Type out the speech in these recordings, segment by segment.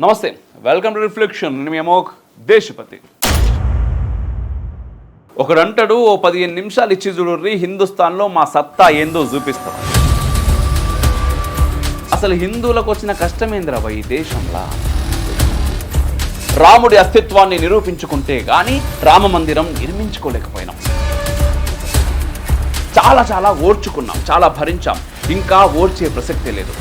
నమస్తే welcome to reflection మీ అమోక్ దేశపతి. ఒకడంటాడు ఓ పదిహేను నిమిషాలు ఇచ్చి చూడుర్రి హిందుస్థాన్లో మా సత్తా ఏందో చూపిస్తాం అసలు హిందువులకు వచ్చిన కష్టమేంద్రబా ఈ దేశంలో? రాముడి అస్తిత్వాన్ని నిరూపించుకుంటే కానీ రామ మందిరం నిర్మించుకోలేకపోయినాం. చాలా చాలా ఓర్చుకున్నాం చాలా భరించాం ఇంకా ఓర్చే ప్రసక్తే లేదు.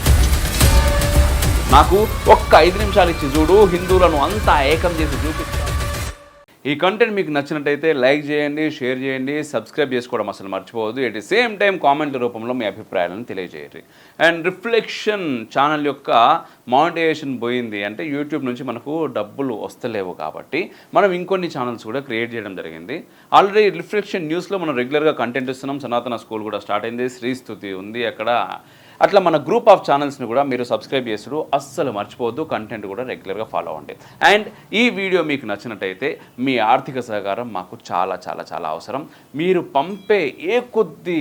నాకు ఒక్క ఐదు నిమిషాలు ఇచ్చి చూడు హిందువులను అంతా ఏకం చేసి చూపిస్తాను ఈ కంటెంట్ మీకు నచ్చినట్టయితే లైక్ చేయండి షేర్ చేయండి సబ్స్క్రైబ్ చేసుకోవడం అసలు మర్చిపోవద్దు. At the same time comment రూపంలో మీ అభిప్రాయాలను తెలియజేయండి. అండ్ రిఫ్లెక్షన్ ఛానల్ యొక్క మానిటైజేషన్ పోయింది అంటే యూట్యూబ్ నుంచి మనకు డబ్బులు వస్తలేవు కాబట్టి మనం ఇంకొన్ని ఛానల్స్ కూడా క్రియేట్ చేయడం జరిగింది. ఆల్రెడీ రిఫ్లెక్షన్ న్యూస్లో మనం రెగ్యులర్గా కంటెంట్ ఇస్తున్నాం. సనాతన స్కూల్ కూడా స్టార్ట్ అయింది. శ్రీస్తుతి ఉంది. అక్కడ అట్లా మన గ్రూప్ ఆఫ్ ఛానల్స్ని కూడా మీరు సబ్స్క్రైబ్ చేసుడు అస్సలు మర్చిపోవద్దు. కంటెంట్ కూడా రెగ్యులర్గా ఫాలో అవ్వండి. అండ్ ఈ వీడియో మీకు నచ్చినట్టయితే మీ ఆర్థిక సహకారం మాకు చాలా చాలా చాలా అవసరం. మీరు పంపే ఏ కొద్ది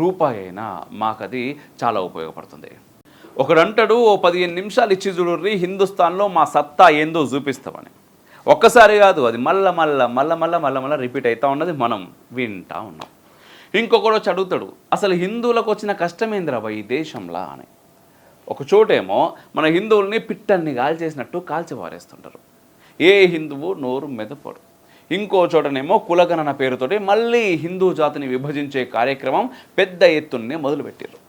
రూపాయి అయినా మాకు అది చాలా ఉపయోగపడుతుంది. ఒకడంటాడు ఓ పదిహేను నిమిషాలు ఇచ్చి చూడుర్రి హిందుస్థాన్లో మా సత్తా ఏందో చూపిస్తామని. ఒక్కసారి కాదు అది మళ్ళా మళ్ళా మళ్ళా మళ్ళా మళ్ళా మళ్ళీ రిపీట్ అవుతూ ఉన్నది మనం వింటా ఉన్నాం. ఇంకొకడు వచ్చి అడుగుతాడు అసలు హిందువులకు వచ్చిన కష్టమేంద్రబా ఈ దేశంలో? అని. ఒక చోటేమో మన హిందువుల్ని పిట్టల్ని కాల్చేసినట్టు కాల్చిపారేస్తుంటారు ఏ హిందువు నోరు మెదపడు. ఇంకో చోటనేమో కులగణన పేరుతోటి మళ్ళీ హిందూ జాతిని విభజించే కార్యక్రమం పెద్ద ఎత్తున్నే మొదలుపెట్టారు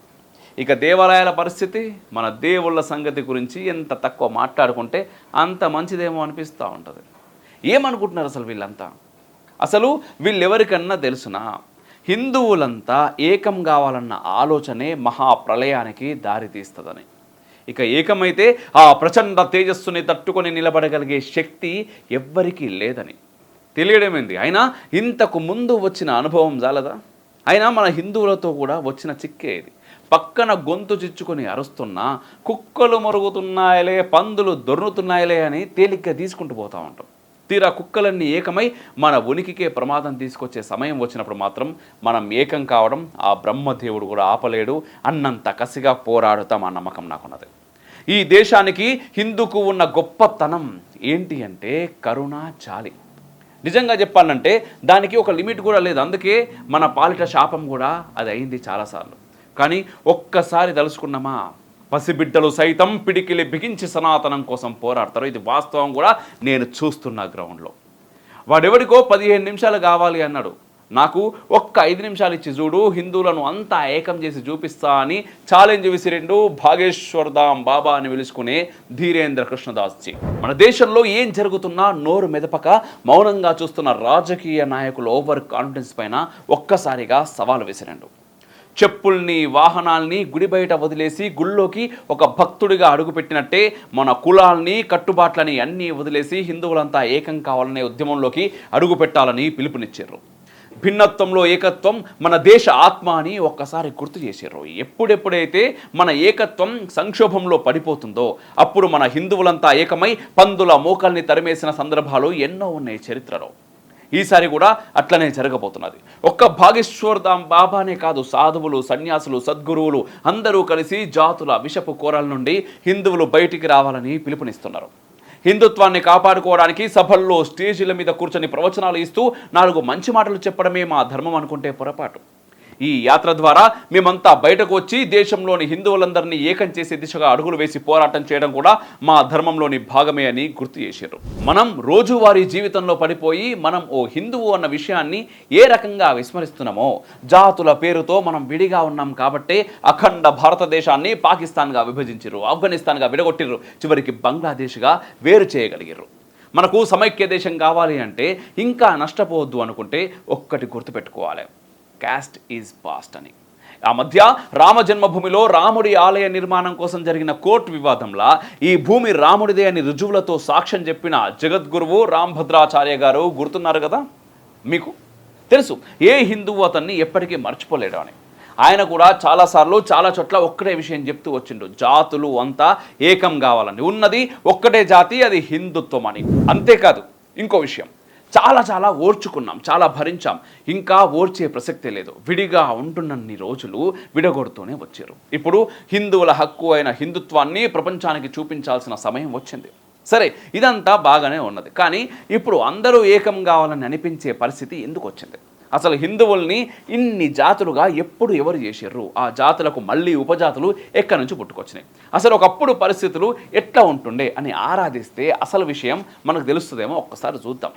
ఇక దేవాలయాల పరిస్థితి మన దేవుళ్ళ సంగతి గురించి ఎంత తక్కువ మాట్లాడుకుంటే అంత మంచిదేమో అనిపిస్తూ ఉంటుంది. ఏమనుకుంటున్నారు అసలు వీళ్ళంతా? అసలు వీళ్ళెవరికన్నా తెలుసునా? హిందువులంతా ఏకం కావాలన్న ఆలోచనే మహాప్రళయానికి దారితీస్తుందని. ఇక ఏకమైతే ఆ ప్రచండ తేజస్సుని తట్టుకొని నిలబడగలిగే శక్తి ఎవ్వరికీ లేదని. తెలియడమేంది? అయినా ఇంతకు ముందు వచ్చిన అనుభవం జాలదా అయినా మన హిందువులతో కూడా వచ్చిన చిక్కే ఇది. పక్కన గొంతు చిచ్చుకొని అరుస్తున్నా కుక్కలు మరుగుతున్నాయలే పందులు దొర్రుతున్నాయలే అని తేలిగ్గా తీసుకుంటూ పోతూ ఉంటాం. తీరా కుక్కలన్నీ ఏకమై మన ఉనికికే ప్రమాదం తీసుకొచ్చే సమయం వచ్చినప్పుడు మాత్రం మనం ఏకం కావడం ఆ బ్రహ్మదేవుడు కూడా ఆపలేడు. అన్నంత కసిగా పోరాడుతాం ఆ నమ్మకం నాకున్నది. ఈ దేశానికి హిందూకు ఉన్న గొప్పతనం ఏంటి అంటే కరుణ చాలి. నిజంగా చెప్పాలంటే దానికి ఒక లిమిట్ కూడా లేదు. అందుకే మన పాలిట శాపం కూడా అది అయింది చాలాసార్లు. కానీ ఒక్కసారి తలుసుకున్నామా పసిబిడ్డలు సైతం పిడికిలి బిగించి సనాతనం కోసం పోరాడతారు. ఇది వాస్తవం కూడా నేను చూస్తున్నా గ్రౌండ్లో. వాడెవడికో పదిహేను నిమిషాలు కావాలి అన్నాడు. నాకు ఒక్క ఐదు నిమిషాలు ఇచ్చి చూడు హిందువులను అంతా ఏకం చేసి చూపిస్తా అని ఛాలెంజ్ విసిరిండు భాగేశ్వర్ దాం బాబా అని పిలుచుకునే ధీరేంద్ర కృష్ణదాస్జీ. మన దేశంలో ఏం జరుగుతున్నా నోరు మెదపక మౌనంగా చూస్తున్న రాజకీయ నాయకుల ఓవర్ కాన్ఫిడెన్స్ పైన ఒక్కసారిగా సవాలు విసిరిండు. చెప్పుల్ని వాహనాల్ని గుడి బయట వదిలేసి గుళ్ళోకి ఒక భక్తుడిగా అడుగుపెట్టినట్టే మన కులాల్ని కట్టుబాట్లని అన్నీ వదిలేసి హిందువులంతా ఏకం కావాలనే ఉద్యమంలోకి అడుగుపెట్టాలని పిలుపునిచ్చారు. భిన్నత్వంలో ఏకత్వం మన దేశ ఆత్మ అని ఒక్కసారి గుర్తు చేశారు. ఎప్పుడెప్పుడైతే మన ఏకత్వం సంక్షోభంలో పడిపోతుందో అప్పుడు మన హిందువులంతా ఏకమై పందుల మోకల్ని తరిమేసిన సందర్భాలు ఎన్నో ఉన్నాయి చరిత్రలో. ఈసారి కూడా అట్లనే జరగబోతున్నది. ఒక్క భాగేశ్వరధాం బాబానే కాదు సాధువులు సన్యాసులు సద్గురువులు అందరూ కలిసి జాతుల విషపు కోరల నుండి హిందువులు బయటికి రావాలని పిలుపునిస్తున్నారు. హిందుత్వాన్ని కాపాడుకోవడానికి సభల్లో స్టేజీల మీద కూర్చొని ప్రవచనాలు ఇస్తూ నాలుగు మంచి మాటలు చెప్పడమే మా ధర్మం అనుకుంటే పొరపాటు. ఈ యాత్ర ద్వారా మేమంతా బయటకు వచ్చి దేశంలోని హిందువులందరినీ ఏకం చేసే దిశగా అడుగులు వేసి పోరాటం చేయడం కూడా మా ధర్మంలోని భాగమే అని గుర్తు చేశారు. మనం రోజువారీ జీవితంలో పడిపోయి మనం ఓ హిందువు అన్న విషయాన్ని ఏ రకంగా విస్మరిస్తున్నామో జాతుల పేరుతో మనం విడిగా ఉన్నాం కాబట్టే అఖండ భారతదేశాన్ని పాకిస్తాన్గా విభజించారు ఆఫ్ఘనిస్తాన్గా విడగొట్టిర్రు చివరికి బంగ్లాదేశ్గా వేరు చేయగలిగారు మనకు సమైక్య దేశం కావాలి అంటే ఇంకా నష్టపోవద్దు అనుకుంటే ఒక్కటి గుర్తుపెట్టుకోవాలి. క్యాస్ట్ ఈజ్ పాస్ట్ అని ఆ మధ్య రామ జన్మభూమిలో రాముడి ఆలయ నిర్మాణం కోసం జరిగిన కోర్టు వివాదంలా ఈ భూమి రాముడిదే అని రుజువులతో సాక్ష్యం చెప్పిన జగద్గురువు రాంభద్రాచార్య గారు గుర్తున్నారు కదా? మీకు? తెలుసు. ఏ హిందువు అతన్ని ఎప్పటికీ మర్చిపోలేడు అని. ఆయన కూడా చాలాసార్లు చాలా చోట్ల ఒక్కటే విషయం చెప్తూ వచ్చిండు. జాతులు అంతా ఏకం కావాలని. ఉన్నది ఒక్కటే జాతి అది హిందుత్వం అని. అంతేకాదు ఇంకో విషయం. చాలా చాలా ఓర్చుకున్నాం చాలా భరించాం. ఇంకా ఓర్చే ప్రసక్తే లేదు. విడిగా ఉంటున్నన్ని రోజులు విడగొడుతూనే వచ్చారు. ఇప్పుడు హిందువుల హక్కు అయిన హిందుత్వాన్ని ప్రపంచానికి చూపించాల్సిన సమయం వచ్చింది. సరే ఇదంతా బాగానే ఉన్నది. కానీ ఇప్పుడు అందరూ ఏకం కావాలని అనిపించే పరిస్థితి ఎందుకు వచ్చింది? అసలు హిందువుల్ని ఇన్ని జాతులుగా ఎప్పుడు ఎవరు చేసారు ఆ జాతులకు మళ్ళీ ఉపజాతులు ఎక్కడి నుంచి పుట్టుకొచ్చినాయి? అసలు ఒకప్పుడు పరిస్థితులు ఎట్లా ఉంటుండే అని ఆరాధిస్తే అసలు విషయం మనకు తెలుస్తుందేమో ఒక్కసారి చూద్దాం.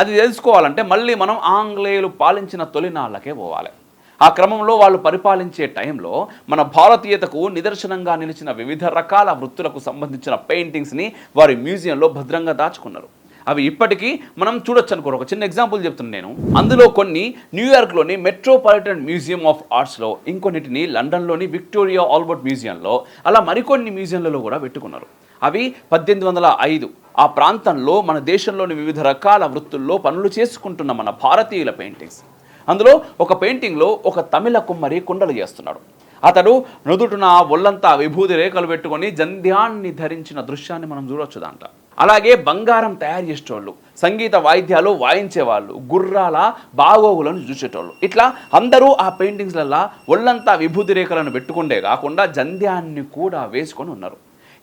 అది తెలుసుకోవాలంటే మళ్ళీ మనం ఆంగ్లేయులు పాలించిన తొలినాళ్ళకే పోవాలి. ఆ క్రమంలో వాళ్ళు పరిపాలించే టైంలో మన భారతీయతకు నిదర్శనంగా నిలిచిన వివిధ రకాల వృత్తులకు సంబంధించిన పెయింటింగ్స్ని వారి మ్యూజియంలో భద్రంగా దాచుకున్నారు. అవి ఇప్పటికీ మనం చూడొచ్చు అనుకోరు ఒక చిన్న ఎగ్జాంపుల్ చెప్తున్నాను నేను. అందులో కొన్ని న్యూయార్క్లోని మెట్రోపాలిటన్ మ్యూజియం ఆఫ్ ఆర్ట్స్లో ఇంకొన్నిటిని లండన్లోని విక్టోరియా ఆల్బర్ట్ మ్యూజియంలో అలా మరికొన్ని మ్యూజియంలలో కూడా పెట్టుకున్నారు. అవి పద్దెనిమిది వందల ఐదు ఆ ప్రాంతంలో మన దేశంలోని వివిధ రకాల వృత్తుల్లో పనులు చేసుకుంటున్న మన భారతీయుల పెయింటింగ్స్. అందులో ఒక పెయింటింగ్లో ఒక తమిళ కుమ్మరి కుండలు చేస్తున్నాడు. అతడు నుదుటున ఒళ్ళంతా విభూతి రేఖలు పెట్టుకొని జంధ్యాన్ని ధరించిన దృశ్యాన్ని మనం చూడొచ్చు దాంట్లో అలాగే బంగారం తయారు చేసేటోళ్ళు సంగీత వాయిద్యాలు వాయించేవాళ్ళు గుర్రాల బాగోగులను చూసేటోళ్ళు. ఇట్లా అందరూ ఆ పెయింటింగ్స్లల్లా ఒళ్ళంతా విభూతి రేఖలను పెట్టుకుండే కాకుండా జంధ్యాన్ని కూడా వేసుకొని ఉన్నారు.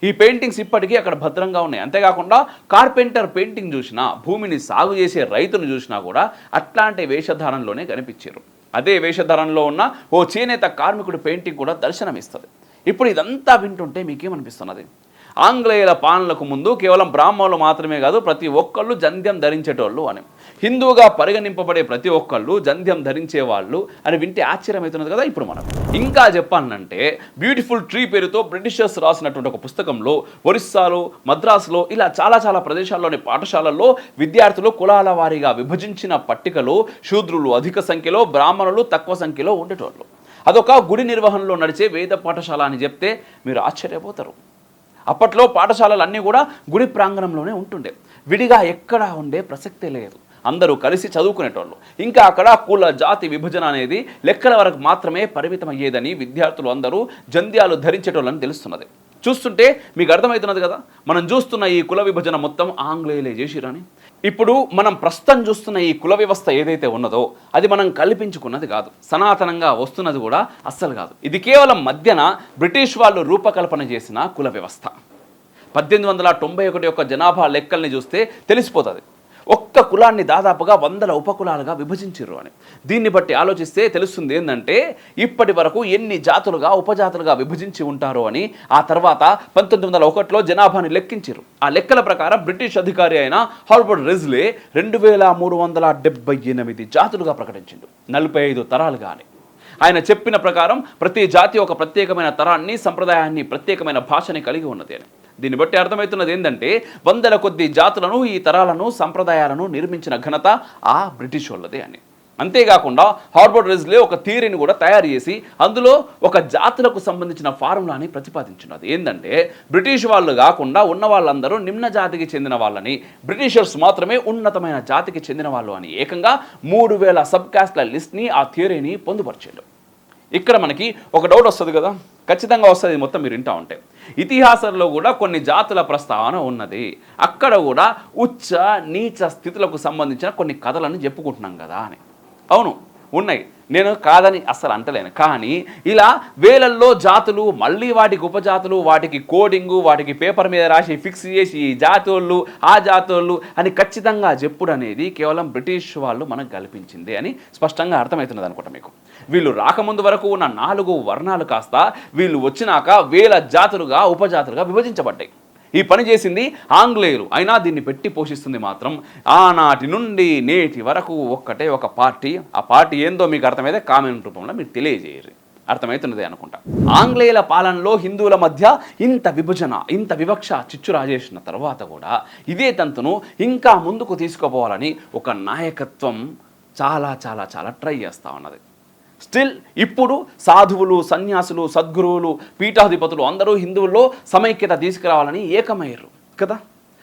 ఈ పెయింటింగ్స్ ఇప్పటికీ అక్కడ భద్రంగా ఉన్నాయి. అంతేకాకుండా కార్పెంటర్ పెయింటింగ్ చూసినా భూమిని సాగు చేసే రైతును చూసినా కూడా అట్లాంటి వేషధారణలోనే కనిపించారు. అదే వేషధారణలో ఉన్న ఓ చేనేత కార్మికుడి పెయింటింగ్ కూడా దర్శనమిస్తుంది. ఇప్పుడు ఇదంతా వింటుంటే మీకేమనిపిస్తున్నది? ఆంగ్లేయుల పాలనకు ముందు కేవలం బ్రాహ్మణులు మాత్రమే కాదు ప్రతి ఒక్కళ్ళు జంధ్యం ధరించేటోళ్ళు అని. హిందువుగా పరిగణింపబడే ప్రతి ఒక్కళ్ళు జంధ్యం ధరించేవాళ్ళు అని వింటే ఆశ్చర్యమవుతున్నది కదా ఇప్పుడు మనం ఇంకా చెప్పాలంటే బ్యూటిఫుల్ ట్రీ పేరుతో బ్రిటిషర్స్ రాసినటువంటి ఒక పుస్తకంలో ఒరిస్సాలో మద్రాసులో ఇలా చాలా చాలా ప్రదేశాల్లోని పాఠశాలల్లో విద్యార్థులు కులాల వారీగా విభజించిన పట్టికలో శూద్రులు అధిక సంఖ్యలో బ్రాహ్మణులు తక్కువ సంఖ్యలో ఉండేటోళ్ళు. అదొక గుడి నిర్వహణలో నడిచే వేద పాఠశాల అని చెప్తే మీరు ఆశ్చర్యపోతారు. అప్పట్లో పాఠశాలలు అన్నీ కూడా గుడి ప్రాంగణంలోనే ఉంటుండే. విడిగా ఎక్కడా ఉండే ప్రసక్తే లేదు. అందరూ కలిసి చదువుకునేటోళ్ళు. ఇంకా అక్కడ కుల జాతి విభజన అనేది లెక్కల వరకు మాత్రమే పరిమితం అయ్యేదని విద్యార్థులు అందరూ జంధ్యాలు ధరించేటోళ్ళని తెలుస్తున్నది. చూస్తుంటే మీకు అర్థమవుతున్నది కదా? మనం చూస్తున్న ఈ కుల విభజన మొత్తం ఆంగ్లేయులే చేసిరని ఇప్పుడు మనం ప్రస్తుతం చూస్తున్న ఈ కుల వ్యవస్థ ఏదైతే ఉన్నదో అది మనం కల్పించుకున్నది కాదు. సనాతనంగా వస్తున్నది కూడా అస్సలు కాదు. ఇది కేవలం మధ్యన బ్రిటిష్ వాళ్ళు రూపకల్పన చేసిన కుల వ్యవస్థ. పద్దెనిమిది వందల తొంభై ఒకటి యొక్క జనాభా లెక్కల్ని చూస్తే తెలిసిపోతుంది. ఒక్క కులాన్ని దాదాపుగా వందల ఉపకులాలుగా విభజించారు అని. దీన్ని బట్టి ఆలోచిస్తే తెలుస్తుంది ఏంటంటే ఇప్పటి వరకు ఎన్ని జాతులుగా ఉపజాతులుగా విభజించి ఉంటారో అని ఆ తర్వాత పంతొమ్మిది వందల ఒకటిలో జనాభాని లెక్కించారు ఆ లెక్కల ప్రకారం బ్రిటిష్ అధికారి అయిన హార్బర్డ్ రిజ్లే రెండు వేల మూడు వందల డెబ్బై ఎనిమిది జాతులుగా ప్రకటించిండు. నలభై ఐదు తరాలుగానే. ఆయన చెప్పిన ప్రకారం ప్రతి జాతి ఒక ప్రత్యేకమైన తరాన్ని సంప్రదాయాన్ని ప్రత్యేకమైన భాషని కలిగి ఉన్నది అని. దీన్ని బట్టి అర్థమవుతున్నది ఏంటంటే వందల కొద్ది జాతులను ఈ తరాలను సంప్రదాయాలను నిర్మించిన ఘనత ఆ బ్రిటిష్ వాళ్ళదే అని. అంతేకాకుండా హార్బర్ట్ రెజ్లే ఒక థియరీని కూడా తయారు చేసి అందులో ఒక జాతులకు సంబంధించిన ఫార్ములాని ప్రతిపాదించినది ఏంటంటే బ్రిటిష్ వాళ్ళు కాకుండా ఉన్న వాళ్ళందరూ నిమ్న జాతికి చెందిన వాళ్ళని బ్రిటిషర్స్ మాత్రమే ఉన్నతమైన జాతికి చెందిన వాళ్ళు అని ఏకంగా మూడు వేల సబ్ కాస్ట్ల లిస్ట్ని ఆ థియరీని పొందుపరిచాడు ఇక్కడ మనకి ఒక డౌట్ వస్తుంది కదా? ఖచ్చితంగా వస్తుంది మొత్తం మీరు వింటా ఉంటే. ఇతిహాసంలో కూడా కొన్ని జాతుల ప్రస్తావన ఉన్నది. అక్కడ కూడా ఉచ్చ నీచ స్థితులకు సంబంధించిన కొన్ని కథలను చెప్పుకుంటున్నాం కదా అని. అవును ఉన్నాయి. నేను కాదని అస్సలు అంటలేను. కానీ ఇలా వేలల్లో జాతులు మళ్ళీ వాటికి ఉపజాతులు వాటికి కోడింగు వాటికి పేపర్ మీద రాసి ఫిక్స్ చేసి ఈ జాతోళ్ళు ఆ జాతోళ్ళు అని ఖచ్చితంగా చెప్పుడు అనేది కేవలం బ్రిటిష్ వాళ్ళు మనకు కల్పించింది అని స్పష్టంగా అర్థమవుతున్నది అనుకుంటా మీకు. వీళ్ళు రాకముందు వరకు ఉన్న నాలుగు వర్ణాలు కాస్త వీళ్ళు వచ్చినాక వేల జాతులుగా ఉపజాతులుగా విభజించబడ్డాయి. ఈ పని చేసింది ఆంగ్లేయులు. అయినా దీన్ని పెట్టి పోషిస్తుంది మాత్రం ఆనాటి నుండి నేటి వరకు ఒక్కటే ఒక పార్టీ. ఆ పార్టీ ఏందో మీకు అర్థమైతే కామెంట్ రూపంలో మీరు తెలియజేయరు అర్థమవుతున్నదే అనుకుంటా. ఆంగ్లేయుల పాలనలో హిందువుల మధ్య ఇంత విభజన ఇంత వివక్ష చిచ్చు రాజేసిన తర్వాత కూడా ఇదే తంతును ఇంకా ముందుకు తీసుకుపోవాలని ఒక నాయకత్వం చాలా చాలా చాలా ట్రై చేస్తూ ఉన్నది. స్టిల్ ఇప్పుడు సాధువులు సన్యాసులు సద్గురువులు పీఠాధిపతులు అందరూ హిందువుల్లో సమైక్యత తీసుకురావాలని ఏకమయ్యారు కదా?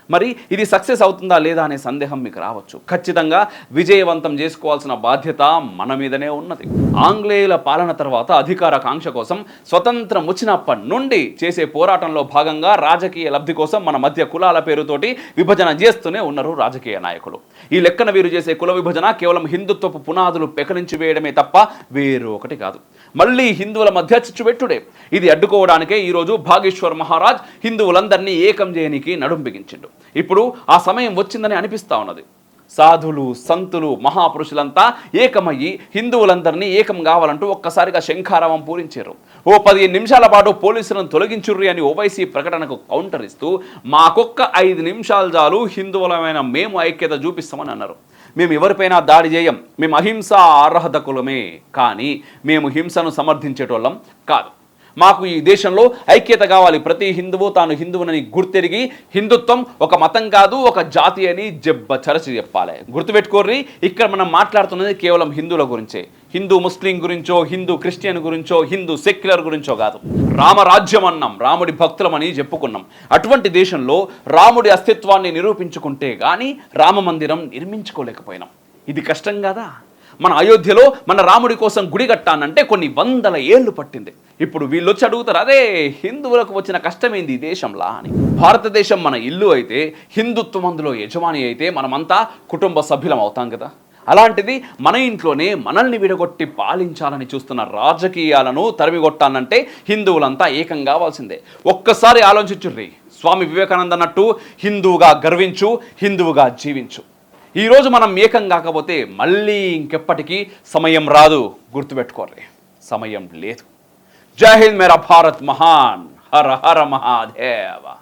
మరి ఇది సక్సెస్ అవుతుందా లేదా అనే సందేహం మీకు రావచ్చు. ఖచ్చితంగా విజయవంతం చేసుకోవాల్సిన బాధ్యత మన మీదనే ఉన్నది. ఆంగ్లేయుల పాలన తర్వాత అధికార కాంక్ష కోసం స్వతంత్రం వచ్చినప్పటి నుండి చేసే పోరాటంలో భాగంగా రాజకీయ లబ్ధి కోసం మన మధ్య కులాల పేరుతోటి విభజన చేస్తూనే ఉన్నారు రాజకీయ నాయకులు. ఈ లెక్కన వీరు చేసే కుల విభజన కేవలం హిందుత్వపు పునాదులు పెకలించి వేయడమే తప్ప వేరు ఒకటి కాదు. మళ్ళీ హిందువుల మధ్య చిచ్చుబెట్టుడే. ఇది అడ్డుకోవడానికే ఈరోజు భాగేశ్వర్ మహారాజ్ హిందువులందరినీ ఏకం చేయనికి నడుం బిగించిండు. ఇప్పుడు ఆ సమయం వచ్చిందని అనిపిస్తా ఉన్నది. సాధులు సంతులు మహాపురుషులంతా ఏకమయ్యి హిందువులందరినీ ఏకం కావాలంటూ ఒక్కసారిగా శంఖారావం పూరించారు. ఓ పదిహేను నిమిషాల పాటు పోలీసులను తొలగించుర్రి అని ఓవైసీ ప్రకటనకు కౌంటర్ ఇస్తూ మాకొక్క ఐదు నిమిషాలు చాలు హిందువులమైన మేము ఐక్యత చూపిస్తామని అన్నారు. మేము ఎవరిపైనా దాడి చేయం మేము అహింస అర్హతకులమే కానీ మేము హింసను సమర్థించేటోళ్ళం కాదు. మాకు ఈ దేశంలో ఐక్యత కావాలి. ప్రతి హిందువు తాను హిందువునని గుర్తెరిగి హిందుత్వం ఒక మతం కాదు ఒక జాతి అని జబ్బ చరచి చెప్పాలి. గుర్తుపెట్టుకోర్రి ఇక్కడ మనం మాట్లాడుతున్నది కేవలం హిందువుల గురించే. హిందూ ముస్లిం గురించో హిందూ క్రిస్టియన్ గురించో హిందూ సెక్యులర్ గురించో కాదు. రామరాజ్యం అన్నాం రాముడి భక్తులమని చెప్పుకున్నాం. అటువంటి దేశంలో రాముడి అస్తిత్వాన్ని నిరూపించుకుంటే కానీ రామ మందిరం నిర్మించుకోలేకపోయినాం. ఇది కష్టం కదా? మన అయోధ్యలో మన రాముడి కోసం గుడి కట్టానంటే కొన్ని వందల ఏళ్ళు పట్టింది. ఇప్పుడు వీళ్ళు వచ్చి అడుగుతారు అదే హిందువులకు వచ్చిన కష్టమేంది ఈ దేశంలా? అని. భారతదేశం మన ఇల్లు అయితే హిందుత్వం అందులో యజమాని అయితే మనమంతా కుటుంబ సభ్యులం అవుతాం కదా. అలాంటిది మన ఇంట్లోనే మనల్ని విడగొట్టి పాలించాలని చూస్తున్న రాజకీయాలను తరిమిగొట్టానంటే హిందువులంతా ఏకం కావాల్సిందే. ఒక్కసారి ఆలోచించుర్రి. స్వామి వివేకానంద అన్నట్టు హిందువుగా గర్వించు హిందువుగా జీవించు. ఈరోజు మనం ఏకం కాకపోతే మళ్ళీ ఇంకెప్పటికీ సమయం రాదు. గుర్తుపెట్టుకోర్రి సమయం లేదు. జై హింద్ మేరా భారత్ మహాన్. హర హర మహాదేవ.